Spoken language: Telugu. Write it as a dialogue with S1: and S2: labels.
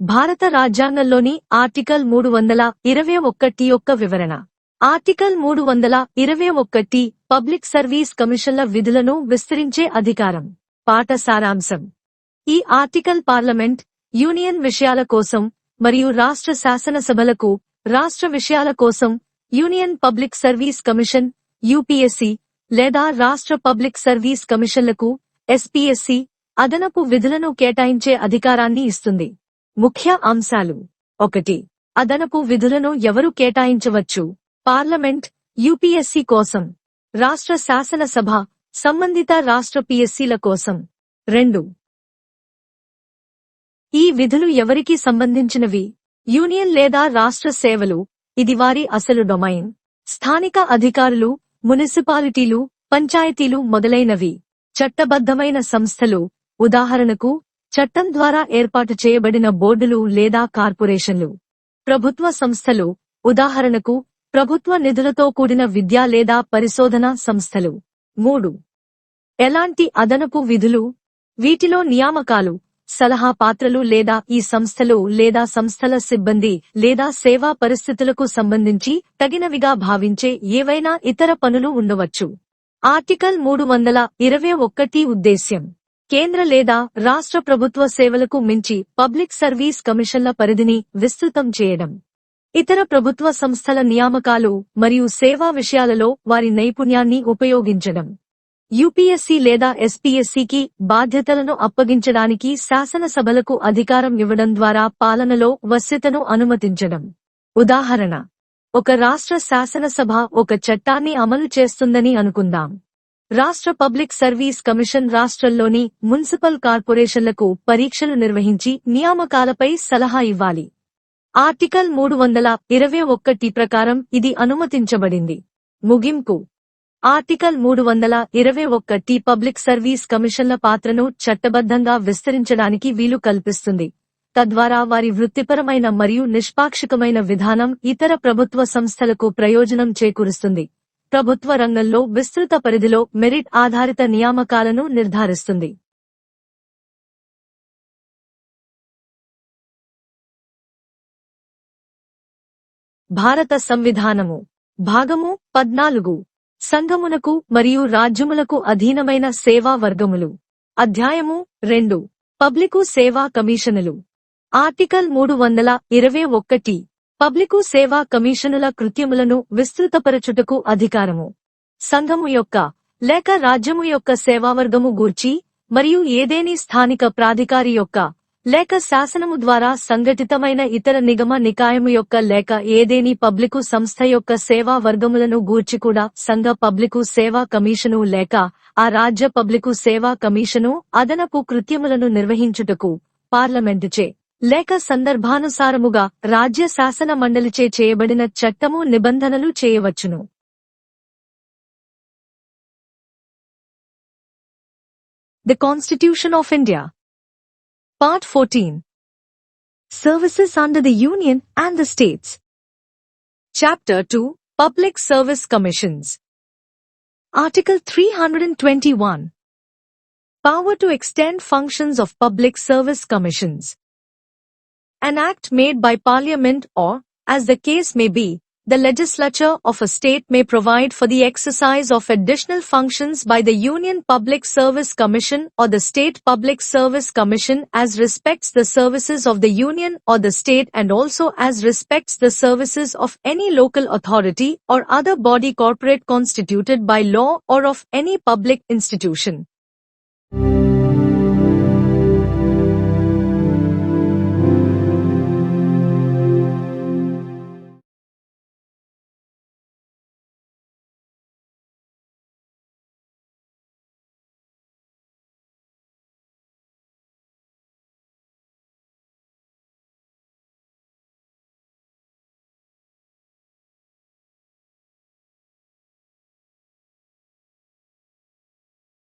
S1: భారత రాజ్యాంగంలోని ఆర్టికల్ మూడు వందల ఇరవై ఒక్కటి యొక్క వివరణ. ఆర్టికల్ మూడు వందల ఇరవై ఒక్కటి పబ్లిక్ సర్వీస్ కమిషన్ల విధులను విస్తరించే అధికారం. పాట సారాంశం. ఈ ఆర్టికల్ పార్లమెంట్ యూనియన్ విషయాల కోసం మరియు రాష్ట్ర శాసనసభలకు రాష్ట్ర విషయాల కోసం union public service commission UPSC లేదా రాష్ట్ర పబ్లిక్ సర్వీస్ కమిషన్లకు ఎస్పీఎస్సీ అదనపు విధులను కేటాయించే అధికారాన్ని ఇస్తుంది. ముఖ్య అంశాలు. ఒకటి అదనపు విధులను ఎవరు కేటాయించవచ్చు? పార్లమెంట్ యూపీఎస్సీ కోసం. రాష్ట్ర శాసనసభ సంబంధిత రాష్ట్ర పిఎస్సీల కోసం. రెండు ఈ విధులు ఎవరికి సంబంధించినవి? యూనియన్ లేదా రాష్ట్ర సేవలు? ఇది వారి అసలు డొమైన్. స్థానిక అధికారులు మున్సిపాలిటీలు పంచాయతీలు మొదలైనవి. చట్టబద్ధమైన సంస్థలు. ఉదాహరణకు చట్టం ద్వారా ఏర్పాటు చేయబడిన బోర్డులు లేదా కార్పొరేషన్లు ప్రభుత్వ సంస్థలు ఉదాహరణకు ప్రభుత్వ నిధులతో కూడిన విద్యా లేదా పరిశోధన సంస్థలు. మూడు. ఎలాంటి అదనపు విధులు? వీటిలో నియామకాలు సలహా పాత్రలు లేదా ఈ సంస్థలు లేదా సంస్థల సిబ్బంది లేదా సేవా పరిస్థితులకు సంబంధించి తగినవిగా భావించే ఏవైనా ఇతర పనులు ఉండవచ్చు. ఆర్టికల్ మూడు వందల ఇరవై ఒక్కటి ఉద్దేశ్యం. కేంద్ర లేదా రాష్ట్ర ప్రభుత్వ సేవలకు మించి పబ్లిక్ సర్వీస్ కమిషన్ల పరిధిని విస్తృతం చేయడం. ఇతర ప్రభుత్వ సంస్థల నియామకాలు మరియు సేవా విషయాలలో వారి నైపుణ్యాన్ని ఉపయోగించడం. యూపీఎస్సీ లేదా ఎస్పీఎస్సీకి బాధ్యతలను అప్పగించడానికి శాసనసభలకు అధికారం ఇవ్వడం ద్వారా పాలనలో వశ్యతను అనుమతించడం. ఉదాహరణ ఒక రాష్ట్ర శాసనసభ ఒక చట్టాన్ని అమలు చేస్తుందని అనుకుందాం. రాష్ట్ర పబ్లిక్ సర్వీస్ కమిషన్ రాష్ట్రంలోని మున్సిపల్ కార్పొరేషన్లకు పరీక్షలు నిర్వహించి నియామకాలపై సలహా ఇవ్వాలి. ఆర్టికల్ మూడు వందల ఇరవై ఒక్కటి ప్రకారం ఇది అనుమతించబడింది. ముగింపు. ఆర్టికల్ మూడు వందల ఇరవై ఒక్కటి పబ్లిక్ సర్వీస్ కమిషన్ల పాత్రను చట్టబద్ధంగా విస్తరించడానికి వీలు కల్పిస్తుంది. తద్వారా వారి వృత్తిపరమైన మరియు నిష్పాక్షికమైన విధానం ఇతర ప్రభుత్వ సంస్థలకు ప్రయోజనం చేకూరుస్తుంది. ప్రభుత్వ రంగంలో విస్తృత పరిధిలో మెరిట్ ఆధారిత నియామకాలను నిర్ధారిస్తుంది. భారత సంవిధానము. భాగము పద్నాలుగు. సంఘమునకు మరియు రాజ్యములకు అధీనమైన సేవా వర్గములు. అధ్యాయము రెండు. పబ్లికు సేవా కమిషనులు. ఆర్టికల్ మూడు వందల ఇరవై ఒకటి. పబ్లికు సేవా కమిషనుల కృత్యములను విస్తృతపరచుటకు అధికారము. సంఘము యొక్క లేక రాజ్యము యొక్క సేవావర్గము గూర్చి మరియు ఏదేని స్థానిక ప్రాధికారి యొక్క లేక శాసనము ద్వారా సంఘటితమైన ఇతర నిగమ నికాయము యొక్క లేక ఏదేని పబ్లికు సంస్థ యొక్క సేవా వర్గములను గూర్చి కూడా సంఘ పబ్లికు సేవా కమిషను లేక ఆ రాజ్య పబ్లికు సేవా కమిషను అదనపు కృత్యములను నిర్వహించుటకు పార్లమెంటుచే లేక సందర్భానుసారముగా రాజ్య శాసన మండలిచే చేయబడిన చట్టము నిబంధనలు చేయవచ్చును the Constitution of India part fourteen services under the union and the states chapter two public service commissions article three hundred and twenty one Power to extend functions of public service commissions. An act made by parliament or, as the case may be, the legislature of a state may provide for the exercise of additional functions by the Union Public Service Commission or the State Public Service Commission as respects the services of the Union or the state and also as respects the services of any local authority or other body corporate constituted by law or of any public institution.